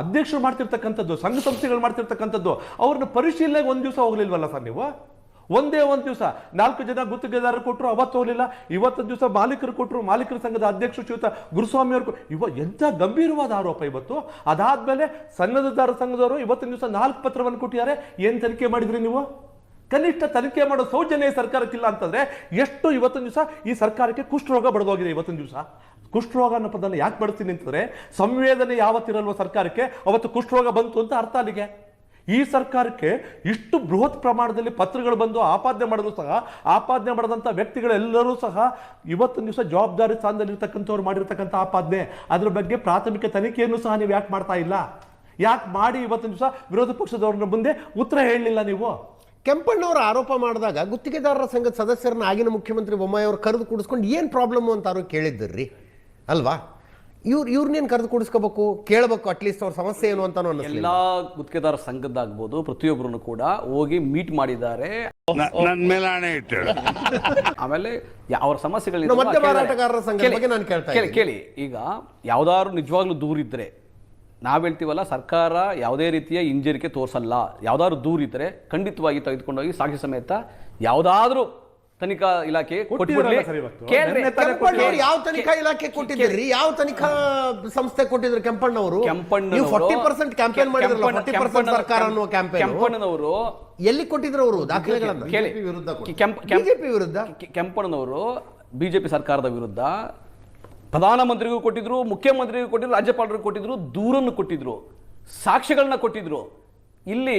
ಅಧ್ಯಕ್ಷರು ಮಾಡ್ತಿರ್ತಕ್ಕಂಥದ್ದು ಸಂಘ ಸಂಸ್ಥೆಗಳು ಮಾಡ್ತಿರ್ತಕ್ಕಂಥದ್ದು ಅವ್ರನ್ನ ಪರಿಶೀಲನೆಗೆ ಒಂದು ದಿವಸ ಹೋಗ್ಲಿಲ್ವಲ್ಲ ಸರ್ ನೀವು? ಒಂದೇ ಒಂದು ದಿವಸ. ನಾಲ್ಕು ಜನ ಗುತ್ತಿಗೆದಾರರು ಕೊಟ್ಟರು ಅವತ್ತು ಹೋಗಲಿಲ್ಲ. ಇವತ್ತು ದಿವಸ ಮಾಲೀಕರು ಕೊಟ್ಟರು ಮಾಲೀಕರ ಸಂಘದ ಅಧ್ಯಕ್ಷರು ಶ್ರೀಯುತ ಗುರುಸ್ವಾಮಿ ಅವರು ಇವ ಎಂಥ ಗಂಭೀರವಾದ ಆರೋಪ ಇವತ್ತು. ಅದಾದ್ಮೇಲೆ ಸನ್ನದದಾರ ಸಂಘದವರು ಇವತ್ತಿನ ದಿವಸ ನಾಲ್ಕು ಪತ್ರವನ್ನು ಕೊಟ್ಟಿದ್ದಾರೆ. ಏನು ತನಿಖೆ ಮಾಡಿದ್ರಿ ನೀವು? ಕನಿಷ್ಠ ತನಿಖೆ ಮಾಡೋ ಸೌಜನ್ಯ ಸರ್ಕಾರಕ್ಕಿಲ್ಲ ಅಂತಂದ್ರೆ ಎಷ್ಟು ಇವತ್ತಿನ ದಿವಸ ಈ ಸರ್ಕಾರಕ್ಕೆ ಕುಷ್ಠರೋಗ ಬಡದೋಗಿದೆ ಇವತ್ತೊಂದು ದಿವಸ. ಕುಷ್ಠರೋಗ ಅನ್ನೋ ಪದನ ಯಾಕೆ ಬಳಸ್ತೀನಿ ಅಂತಂದ್ರೆ ಸಂವೇದನೆ ಯಾವತ್ತಿರಲ್ವ ಸರ್ಕಾರಕ್ಕೆ ಅವತ್ತು ಕುಷ್ಠರೋಗ ಬಂತು ಅಂತ ಅರ್ಥ ಅಲ್ಲಿಗೆ. ಈ ಸರ್ಕಾರಕ್ಕೆ ಇಷ್ಟು ಬೃಹತ್ ಪ್ರಮಾಣದಲ್ಲಿ ಪತ್ರಗಳು ಬಂದು ಆಪಾದನೆ ಮಾಡಿದ್ರು ಸಹ, ಆಪಾದನೆ ಮಾಡಿದಂಥ ವ್ಯಕ್ತಿಗಳೆಲ್ಲರೂ ಸಹ ಇವತ್ತಿನ ದಿವಸ ಜವಾಬ್ದಾರಿ ಸ್ಥಾನದಲ್ಲಿರ್ತಕ್ಕಂಥವ್ರು ಮಾಡಿರ್ತಕ್ಕಂಥ ಆಪಾದನೆ, ಅದ್ರ ಬಗ್ಗೆ ಪ್ರಾಥಮಿಕ ತನಿಖೆಯನ್ನು ಸಹ ನೀವು ಯಾಕೆ ಮಾಡ್ತಾ ಇಲ್ಲ? ಯಾಕೆ ಮಾಡಿ ಇವತ್ತಿನ ದಿವಸ ವಿರೋಧ ಪಕ್ಷದವ್ರನ್ನ ಮುಂದೆ ಉತ್ತರ ಹೇಳಲಿಲ್ಲ ನೀವು? ಕೆಂಪಣ್ಣವರು ಆರೋಪ ಮಾಡಿದಾಗ ಗುತ್ತಿಗೆದಾರರ ಸಂಘದ ಸದಸ್ಯರನ್ನ ಆಗಿನ ಮುಖ್ಯಮಂತ್ರಿ ಬೊಮ್ಮಾಯಿ ಅವರು ಕರೆದು ಕೂಡಿಸ್ಕೊಂಡು ಏನು ಪ್ರಾಬ್ಲಮ್ ಅಂತ ಅವರು ರೀ ಅಲ್ವಾ? ಇವ್ರು ಇವ್ರನ್ನೇನು ಕರೆದು ಕೂಡಿಸ್ಕೋಬೇಕು? ಕೇಳಬೇಕು ಅಟ್ಲೀಸ್ಟ್ ಅವ್ರ ಸಮಸ್ಯೆ ಏನು ಅಂತ ಎಲ್ಲ ಎಲ್ಲಾ ಗುತ್ತಿಗೆದಾರ ಸಂಘದ್ದಾಗ್ಬೋದು ಪ್ರತಿಯೊಬ್ಬರನ್ನು ಕೂಡ ಹೋಗಿ ಮೀಟ್ ಮಾಡಿದ್ದಾರೆ. ಇಟ್ಟು ಆಮೇಲೆ ಯಾ- ಅವ್ರ ಸಮಸ್ಯೆಗಳಿಂದ ನಾವು ಮದ್ಯ ಮಾರಾಟಗಾರರ ಸಂಘದ ಕೇಳಿ, ಬಗ್ಗೆ ನಾನು ಕೇಳ್ತಾ ಕೇಳಿ ಕೇಳಿ. ಈಗ ಯಾವ್ದಾದ್ರು ನಿಜವಾಗ್ಲೂ ದೂರಿದ್ರೆ ನಾವ್ ಹೇಳ್ತೀವಲ್ಲ ಸರ್ಕಾರ ಯಾವುದೇ ರೀತಿಯ ಹಿಂಜರಿಕೆ ತೋರಿಸಲ್ಲ. ಯಾವ್ದಾದ್ರು ದೂರಿದ್ರೆ ಖಂಡಿತವಾಗಿ ತೆಗೆದುಕೊಂಡೋಗಿ ಸಾಕ್ಷಿ ಸಮೇತ ಯಾವ್ದಾದ್ರು ತನಿಖಾ ಇಲಾಖೆ ಕೊಟ್ಟಿರಲ್ಲ ಸರ್ ಇವತ್ತು. ಕೇಳ್ರಿ. ನೆನ್ನೆ ತಾನೇ ಕೆಂಪಣ್ಣವ್ರು ಯಾವ ತನಿಖಾ ಇಲಾಖೆ ಕೊಟ್ಟಿದ್ರಿ ಯಾವ ತನಿಖಾ ಸಂಸ್ಥೆ ಕೊಟ್ಟಿದ್ರು ಕೆಂಪಣ್ಣವರು? ಕೆಂಪಣ್ಣನವರು- ನೀವು ಫಾರ್ಟಿ ಪರ್ಸೆಂಟ್ ಕ್ಯಾಂಪೇನ್ ಮಾಡಿದ್ರಲ್ಲ ಕೆಂಪಣ್ಣ- ಫಾರ್ಟಿ ಪರ್ಸೆಂಟ್ ಸರ್ಕಾರ ಅನ್ನುವ ಕ್ಯಾಂಪೇನ್ ಕೆಂಪಣ್ಣನವರು ಎಲ್ಲಿ ಕೊಟ್ಟಿದ್ರು ಅವರು ದಾಖಲೆಗಳನ್ನ? ಕೇಳಿ. ವಿರುದ್ಧ ಕೊಟ್ಟು. ಕೆಂಪ್- ಕೆಂಪ್- ಬಿಜೆಪಿ ವಿರುದ್ಧ? ಕೆ- ಕೆಂಪಣ್ಣನವರು ಬಿಜೆಪಿ ಸರ್ಕಾರದ ವಿರುದ್ಧ ಪ್ರಧಾನಮಂತ್ರಿಗೂ ಕೊಟ್ಟಿದ್ರು ಮುಖ್ಯಮಂತ್ರಿಗೂ ಕೊಟ್ಟಿದ್ರು ರಾಜ್ಯಪಾಲರಿಗೂ ಕೊಟ್ಟಿದ್ರು ದೂರನ್ನು ಕೊಟ್ಟಿದ್ರು ಸಾಕ್ಷ್ಯಗಳನ್ನ ಕೊಟ್ಟಿದ್ರು. ಇಲ್ಲಿ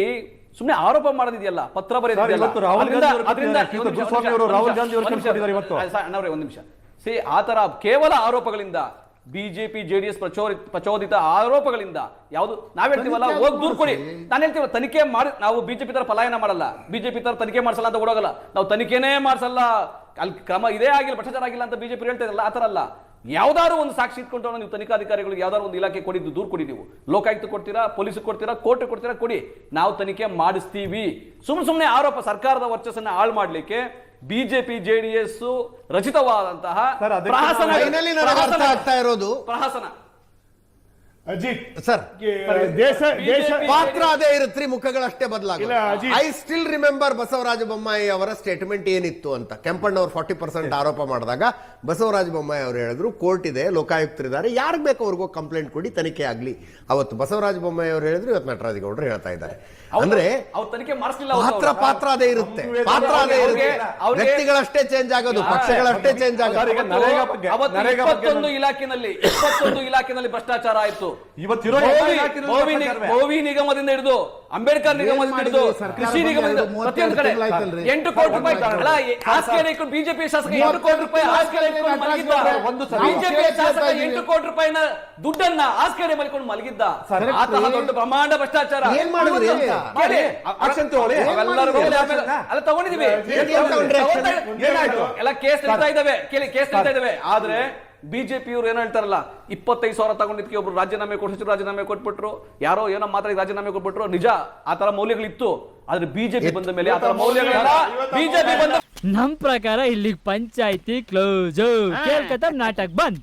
ಸುಮ್ಮನೆ ಆರೋಪ ಮಾಡೋದಿದೆಯಲ್ಲ ಪತ್ರ ಬರೆದಿದೆಯಲ್ಲ. ರಾಹುಲ್ ಅದ್ರಿಂದ- ಗಾಂಧಿ ಅವರು ಒಂದು ನಿಮಿಷ, ಸ- ಒಂದು ನಿಮಿಷ ಸಿ ಆತರ ತರ ಕೇವಲ ಆರೋಪಗಳಿಂದ ಬಿಜೆಪಿ ಜೆಡಿಎಸ್ ಪ್ರಚೋದಿತ ಪ್ರಚೋದಿತ ಆರೋಪಗಳಿಂದ ಯಾವುದು ನಾವ್ ಹೇಳ್ತೀವಲ್ಲ ಹೋಗ್ ದೂರ್ ಕೊಡಿ. ನಾನು ಹೇಳ್ತೀವಿ ತನಿಖೆ ಮಾಡಿ ನಾವು ಬಿಜೆಪಿ ತರ ಪಲಾಯನ ಮಾಡಲ್ಲ. ಬಿಜೆಪಿ ತರ ತನಿಖೆ ಮಾಡಿಸಲ್ಲ ಅಂತ ಓಡೋಗಲ್ಲ. ನಾವು ತನಿಖೆನೇ ಮಾಡಿಸಲ್ಲ. ಅಲ್ಲಿ ಕ್ರಮ ಇದೇ ಆಗಿಲ್ಲ ಭ್ರಷ್ಟಾಚಾರ ಆಗಿಲ್ಲ ಅಂತ ಬಿಜೆಪಿ ಹೇಳ್ತಾ ಇರಲ್ಲ ಆ ಥರ ಅಲ್ಲ. ಯಾವ್ದಾದ್ರು ಒಂದು ಸಾಕ್ಷಿ ಇಟ್ಕೊಂಡು ನೀವು ತನಿಖಾಧಿಕಾರಿಗಳಿಗೆ ಯಾವ್ದಾರು ಒಂದು ಇಲಾಖೆ ಕೊಡಿದ್ದು ದೂರು ಕೊಡಿ ನೀವು. ಲೋಕಾಯುಕ್ತ ಕೊಡ್ತೀರಾ ಪೊಲೀಸ್ ಕೊಡ್ತೀರಾ ಕೋರ್ಟ್ ಕೊಡ್ತೀರಾ ಕೊಡಿ. ನಾವು ತನಿಖೆ ಮಾಡಿಸ್ತೀವಿ. ಸುಮ್ಮನೆ ಸುಮ್ಮನೆ ಆರೋಪ ಸರ್ಕಾರದ ವರ್ಚಸ್ಸನ್ನ ಹಾಳು ಮಾಡ್ಲಿಕ್ಕೆ ಬಿಜೆಪಿ ಜೆಡಿಎಸ್ ರಚಿತವಾದಂತಹ ಪ್ರಹಸನ Finally ನನಗೆ ಅರ್ಥ ಆಗ್ತಾ ಇರೋದು ಪ್ರಹಸನ ಅಜಿತ್. ಸರ್ ದೇಶ ದೇಶ ಪಾತ್ರ ಅದೇ ಇರುತ್ತೆ ಮುಖಗಳಷ್ಟೇ ಬದಲಾಗಿಲ್ಲ I still remember Basavaraja Bommai ಅವರ ಸ್ಟೇಟ್ಮೆಂಟ್ ಏನಿತ್ತು ಅಂತ. ಕೆಂಪಣ್ಣವ್ರು ಫಾರ್ಟಿ ಪರ್ಸೆಂಟ್ ಆರೋಪ ಮಾಡಿದಾಗ ಬಸವರಾಜ ಬೊಮ್ಮಾಯಿ ಅವರು ಹೇಳಿದ್ರು ಕೋರ್ಟ್ ಇದೆ ಲೋಕಾಯುಕ್ತರಿದ್ದಾರೆ ಯಾರಿಗೆ ಬೇಕು ಅವ್ರಿಗೂ ಕಂಪ್ಲೇಂಟ್ ಕೊಡಿ ತನಿಖೆ ಆಗ್ಲಿ. ಅವತ್ತು ಬಸವರಾಜ ಬೊಮ್ಮಾಯಿ ಅವರು ಹೇಳಿದ್ರು ಇವತ್ತು ನಟರಾಜ ಗೌಡರು ಹೇಳ್ತಾ ಇದ್ದಾರೆ. ಅಂದ್ರೆ ಅವ್ರು ತನಿಖೆ ಮಾಡಿಸ್ಲಿಲ್ಲ ಪಾತ್ರ ಪಾತ್ರ ಅದೇ ಇರುತ್ತೆ. ಪಾತ್ರ ಅದೇ ಇರುತ್ತೆ. ವ್ಯಕ್ತಿಗಳಷ್ಟೇ ಚೇಂಜ್ ಆಗೋದು ಪಕ್ಷಗಳಷ್ಟೇ ಚೇಂಜ್ ಆಗೋದು. ಇಲಾಖೆನಲ್ಲಿ ಭ್ರಷ್ಟಾಚಾರ ಆಯ್ತು. ಇವತ್ತಿರೋ ನಿ- ಭ್ರಷ್ಟಾಚಾರವೇ. ಭೋವಿ ನಿಗಮದಿಂದ ಹಿಡಿದು ಅಂಬೇಡ್ಕರ್ ನಿಗಮದಿಂದ ಹಿಡಿದು? ಕೃಷಿ ನಿಗಮದಿಂದ ಪ್ರತಿಯೊಂದು ಕಡೆ ಎಂಟು ಕೋಟಿ ರೂಪಾಯಿ ಅಲ್ಲ ಹಾಸಿಗೆ ಬಿಜೆಪಿ ಶಾಸಕ ಎಂಟು ಕೋಟಿ ರೂಪಾಯಿ ಹಾಸಿಗೆ ಮಲಗಿದ್ದ. ಒಂದು ಬಿಜೆಪಿ ಶಾಸಕ ಎಂಟು ಕೋಟಿ ರೂಪಾಯಿನ ದುಡ್ಡನ್ನ ಹಾಸಿಗೆ ಮಲ್ಕೊಂಡು ಮಲಗಿದ್ದ. ಆತ ದೊಡ್ಡ ಬ್ರಹ್ಮಾಂಡ ಭ್ರಷ್ಟಾಚಾರ. ಅಲ್ಲ ತಗೊಂಡಿದೀವಿ? ಎಲ್ಲ ಕೇಸ್ ನಡೀತಾ ಇದಾವೆ. ಕೇಳಿ ಕೇಸ್ ನಡೀತಾ ಇದಾವೆ. ಆದ್ರೆ ಬಿಜೆಪಿ ಇವ್ರು ಏನೋ ಹೇಳ್ತಾರಲ್ಲ ಇಪ್ಪತ್ತೈದು ಸಾವಿರ ತಗೊಂಡಿದ್ಕೆ ಒಬ್ರು ರಾಜೀನಾಮೆ ಕೊಟ್ಟು ಸಚಿವರು ರಾಜೀನಾಮೆ ಕೊಟ್ಬಿಟ್ರು ಯಾರೋ ಏನೋ ಮಾತ್ರ ರಾಜೀನಾಮೆ ಕೊಟ್ಬಿಟ್ರು ನಿಜ ಆ ತರ ಮೌಲ್ಯಗಳಿತ್ತು. ಆದ್ರೆ ಬಿಜೆಪಿ ಬಂದ ಮೇಲೆ ಆತರ ತರ ಮೌಲ್ಯಗಳಿಲ್ಲ. ಬಿಜೆಪಿ ಬಂದ ನಮ್ ಪ್ರಕಾರ ಇಲ್ಲಿ ಪಂಚಾಯತಿ ಕ್ಲೋಸ್ ಕೇಳ್ಕತ್ತ ನಾಟಕ್ ಬಂದ್.